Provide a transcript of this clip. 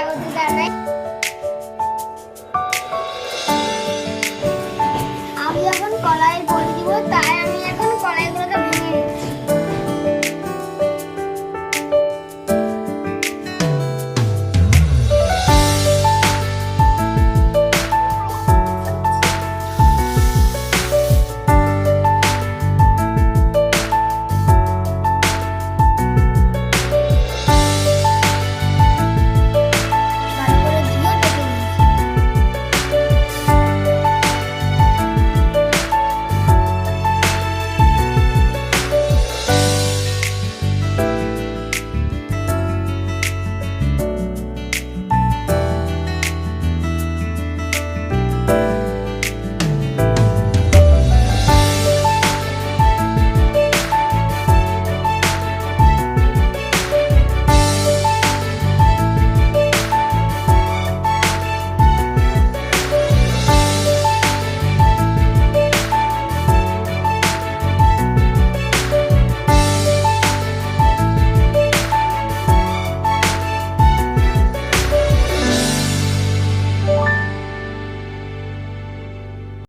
স্বাগত জানাই আমি যখন কলায়